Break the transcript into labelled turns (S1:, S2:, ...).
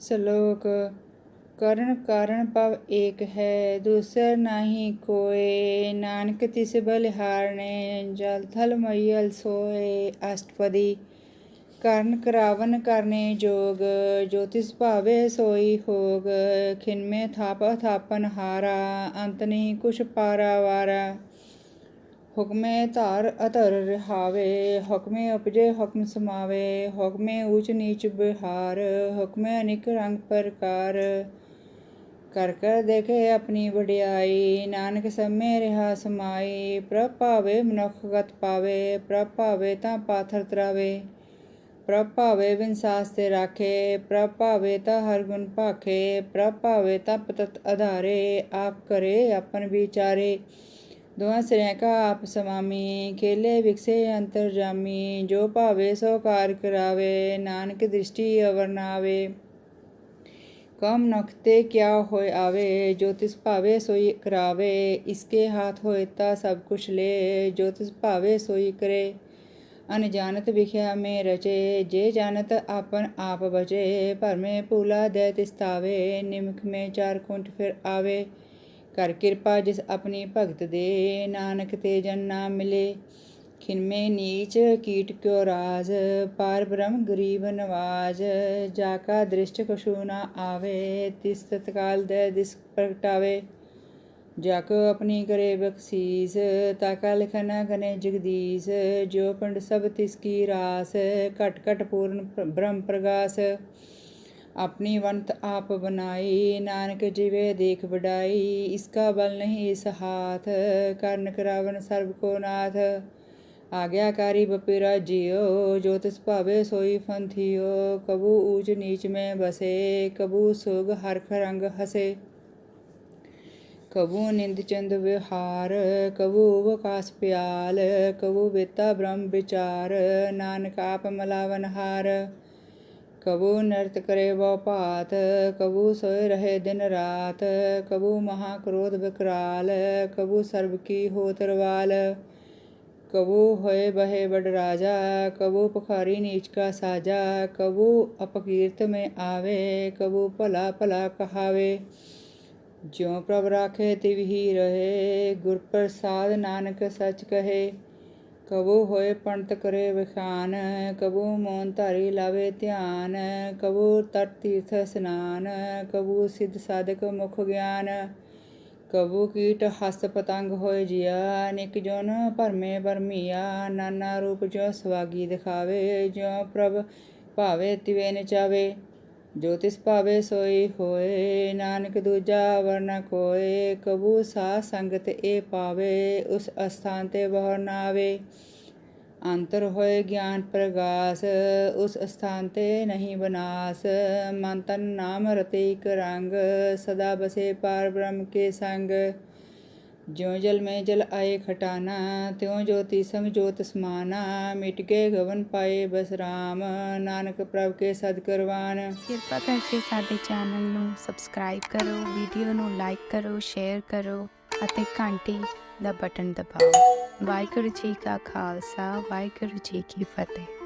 S1: ਸ਼ਲੋਕ, ਕਰਨ ਕਾਰਨ ਭਵ ਏਕ ਹੈ, ਦੂਸਰ ਨਾਹੀ ਕੋਏ, ਨਾਨਕ ਤਿਸ ਬਲਿਹਾਰਨੇ ਜਲ ਥਲ ਮਈਲ ਸੋਏ, ਅਸ਼ਟਪਦੀ ਕਰਨ ਕਰਾਵਨ ਕਰਨੇ ਜੋਗ ਜੋਤਿਸ਼ ਭਾਵੇ ਸੋਈ ਹੋਗ ਖਿਨਮੇ ਥਾਪਾ ਥਾਪਨ ਹਾਰਾ, ਅੰਤ ਨਹੀਂ ਕੁਛ ਪਾਰਾ ਵਾਰਾ। ਹੁਕਮੇ ਧਾਰ ਅਧਰ ਰਹਾਵੇ, ਹੁਕਮੇ ਉਪਜੇ ਹੁਕਮ ਸਮਾਵੇ, ਹੁਕਮੇ ਊਚ ਨੀਚ ਬਿਹਾਰ, ਹੁਕਮੇ ਅਨਿਕ ਰੰਗ ਪ੍ਰਕਾਰ। ਕਰ ਕਰ ਦੇਖੇ ਆਪਣੀ ਵਡਿਆਈ, ਨਾਨਕ ਸਮੇ ਰਿਹਾ ਸਮਾਈ। ਪ੍ਰਭ ਭਾਵੇ ਮਨੁੱਖ ਗਤ ਪਾਵੇ, ਪ੍ਰਭ ਭਾਵੇ ਤਾਂ ਪਾਥਰ ਤਰਾਵੇ। ਪ੍ਰਭ ਭਾਵੇ ਵਿਨਸਾਸ ਤੇ ਰਾਖੇ, ਪ੍ਰਭ ਭਾਵੇ ਤਾਂ ਹਰ ਗੁਣ ਭਾਖੇ, ਪ੍ਰਭ ਭਾਵੇ ਤਾਂ ਪਤਤ ਆਧਾਰੇ ਆਪ ਕਰੇ ਆਪਨ ਵਿਚਾਰੇ। ਦੋਹਾਂ ਸਿਰਿਆਂ ਕਾ ਆਪ ਸਮਾਮੀ, ਖੇਲੇ ਵਿਕਸੇ ਅੰਤਰ ਜਾਮੀ ਜੋ ਭਾਵੇ ਸੋ ਕਾਰ ਕਰਾਵੇ, ਨਾਨਕ ਦ੍ਰਿਸ਼ਟੀ ਅਵਰ ਨਾਵੇ। ਕਮ ਨਖਤੇ ਕਿਆ ਹੋਏ ਆਵੇ, ਜੋ ਤਿਸ ਭਾਵੇ ਸੋਈ ਕਰਾਵੇ, ਇਸਕੇ ਹਾਥ ਹੋਏ ਤਾ ਸਭ ਕੁਛ ਲੈ, ਜੋ ਤਿਸ ਭਾਵੇ ਸੋਈ ਕਰੇ। ਅਨਜਾਨਤ ਵਿਖਿਆ ਮੇ ਰਚੇ, ਜੇ ਜਾਣਤ ਆਪਨ ਆਪ ਬਚੇ, ਭਰਮੇ ਭੂਲਾ ਦੇ ਤਿਸਤਾਵੇ, ਨਿਮਖ ਕਰ ਕਿਰਪਾ ਜਿਸ ਆਪਣੀ ਭਗਤ ਦੇ ਨਾਨਕ ਤੇ ਜਨ ਨਾਮ ਮਿਲੇ। ਖਿਨਮੇ ਨੀਚ, ਕੀਟ ਕਿਉ ਰਾਜ, ਪਾਰ ਬ੍ਰਹਮ ਗਰੀਬ ਨਵਾਜ, ਜਾ ਕਾ ਦ੍ਰਿਸ਼ਟ ਕਛੂ ਨਾ ਆਵੇ, ਤਿਸ ਤਤਕਾਲ ਦੇ ਦਿਸ ਪ੍ਰਗਟਾਵੇ। ਜਾ ਕੋ ਆਪਣੀ ਕਰੇ ਬਖਸ਼ੀਸ, ਤਾ ਕਾ ਲਿਖਨਾ ਗਨੇ ਜਗਦੀਸ਼ ਜੋ ਪਿੰਡ ਸਭ ਤਿਸ ਕੀ ਰਾਸ, ਘਟ ਘਟ ਪੂਰਨ ਬ੍ਰਹਮ ਪ੍ਰਗਾਸ। ਆਪਣੀ ਵੰਤ ਆਪ ਬਨਾਈ ਨਾਨਕ ਜਿਵੇ ਦੇਖ ਵਡਾਈ ਇਸਕਾ ਬਲ ਨਹੀਂ ਇਸ ਹਾਥ ਕਰਨ ਕਰਾਵਨ ਸਰਬ ਕੋ ਨਾਥ ਆਗਿਆਕਾਰੀ ਬਪਿਰਾ ਜਿਉ ਜੋ ਤਿਸ ਭਾਵੇ ਸੋਈ ਫੰਥਿਓ ਕਬੂ ਊਚ ਨੀਚ ਮੈਂ ਬਸੇ ਕਬੂ ਸੁਗ ਹਰਖ ਰੰਗ ਹਸੇ ਕਬੂ ਨਿੰਦ ਚੰਦ ਵਿਹਾਰ ਕਬੂ ਵਕਾਸ ਪਿਆਲ ਕਬੂ ਬੇਤਾ ਬ੍ਰਹਮ ਵਿਚਾਰ ਨਾਨਕ ਆਪ ਮਲਾਵਨ ਹਾਰ ਕਬੂ ਨਰਤ ਕਰੇ ਵੋ ਭਾਤ, ਕਬੂ ਸੋਏ ਰਹੇ ਦਿਨ ਰਾਤ, ਕਬੂ ਮਹਾ ਕ੍ਰੋਧ ਵਿਕਰਾਲ ਕਬੂ ਸਰਬ ਕੀ ਹੋ ਤਰਵਾਲ ਕਬੂ ਹੋਏ ਬਹੇ ਬੜ ਰਾਜਾ, ਕਬੂ ਪਖਾਰੀ ਨੀਚ ਕਾ ਸਾਜਾ, ਕਬੂ ਅਪਕੀਰਤ ਮੈਂ ਆਵੇ, ਕਬੂ ਭਲਾ ਭਲਾ ਕਹਾਵੇ। ਜਿਉ ਪ੍ਰਭ ਰਾਖੇ ਤਿਵ ਹੀ ਰਹੇ, ਗੁਰ ਪ੍ਰਸਾਦ ਨਾਨਕ ਸਚ ਕਹੇ। ਕਬੂ ਹੋਏ ਪੰਡਤ ਕਰੇ ਵਿਖਾਨ, ਕਬੂ ਮੋਨ ਧਾਰੀ ਲਾਵੇ ਧਿਆਨ, ਕਬੂ ਤਟ ਤੀਰਥ ਸਨਾਨ, ਕਬੂ ਸਿੱਧ ਸਾਧਕ ਮੁਖ ਗਿਆਨ। ਕਬੂ ਕੀਟ ਹਸ ਪਤੰਗ ਹੋਏ ਜਿਆ, ਨਿਕ ਜਨ ਭਰਮੇ ਬਰਮੀਆ ਨਾਨਾ ਰੂਪ ਜੋ ਸਵਾਗੀ ਦਿਖਾਵੇ, ਜਿਉ ਪ੍ਰਭ ਭਾਵੇ ਤਿਵੇ ਨਚਾਵੇ ਜੋ ਤਿਸ ਭਾਵੇ ਸੋਈ ਹੋਏ, ਨਾਨਕ ਦੂਜਾ ਵਰਨਾ ਕੋਏ, ਕਬੂ ਸਾ ਸੰਗਤ ਏ ਪਾਵੇ, ਉਸ ਅਸਥਾਨ ਤੇ ਬਹੁ ਨਾਵੇ ਅੰਤਰ ਹੋਏ ਗਿਆਨ ਪ੍ਰਗਾਸ, ਉਸ ਅਸਥਾਨ ਤੇ ਨਹੀਂ ਬਨਾਸ। ਮਨ ਤਨ ਨਾਮ ਰਤੇ ਇਕ ਰੰਗ, ਸਦਾ ਬਸੇ ਪਾਰ ਬ੍ਰਹਮ ਕੇ ਸੰਗ। ਜਿਉ ਜਲ ਮੈਂ ਜਲ ਆਏ ਖਟਾਨਾ, ਤਿਉ ਜੋਤੀ ਸਮ ਜੋਤ ਸਮਾਨਾ, ਮਿਟ ਕੇ ਗਵਨ ਪਾਏ ਬਸ RAM ਨਾਨਕ ਪ੍ਰਭ ਕੇ ਸਦ ਕਰਵਾਨ।
S2: ਕਿਰਪਾ ਕਰਕੇ ਸਾਡੇ ਚੈਨਲ ਨੂੰ ਸਬਸਕ੍ਰਾਈਬ ਕਰੋ, ਵੀਡੀਓ ਨੂੰ ਲਾਈਕ ਕਰੋ, ਸ਼ੇਅਰ ਕਰੋ ਅਤੇ ਘੰਟੀ ਦਾ ਬਟਨ ਦਬਾਓ। ਵਾਹਿਗੁਰੂ ਜੀ ਕਾ ਖਾਲਸਾ, ਵਾਹਿਗੁਰੂ ਜੀ ਕੀ ਫਤਿਹ।